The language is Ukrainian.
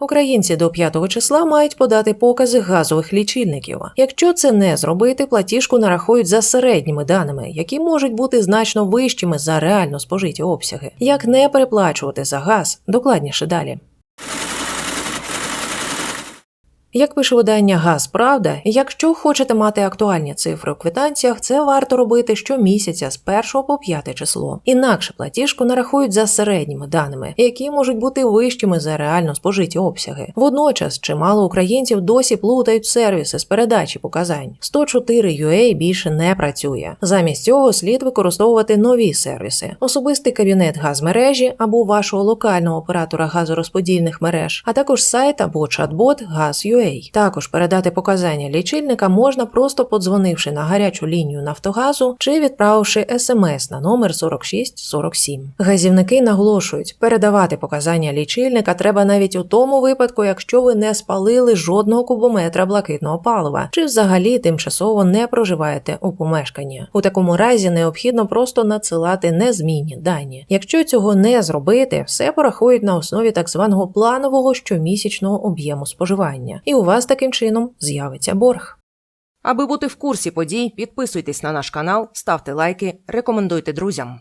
Українці до 5 числа мають подати покази газових лічильників. Якщо це не зробити, платіжку нарахують за середніми даними, які можуть бути значно вищими за реально спожиті обсяги. Як не переплачувати за газ, докладніше далі. Як пише видання Газ Правда, якщо хочете мати актуальні цифри у квитанціях, це варто робити щомісяця з 1 по 5 число. Інакше платіжку нарахують за середніми даними, які можуть бути вищими за реально спожиті обсяги. Водночас чимало українців досі плутають сервіси з передачі показань. 104 UA більше не працює. Замість цього слід використовувати нові сервіси: особистий кабінет газмережі або вашого локального оператора газорозподільних мереж, а також сайт або чат-бот Газ.ua. Також передати показання лічильника можна просто подзвонивши на гарячу лінію Нафтогазу чи відправивши смс на номер 4647. Газівники наголошують, передавати показання лічильника треба навіть у тому випадку, якщо ви не спалили жодного кубометра блакитного палива, чи взагалі тимчасово не проживаєте у помешканні. У такому разі необхідно просто надсилати незмінні дані. Якщо цього не зробити, все порахують на основі так званого планового щомісячного об'єму споживання, і у вас таким чином з'явиться борг. Аби бути в курсі подій, підписуйтесь на наш канал, ставте лайки, рекомендуйте друзям.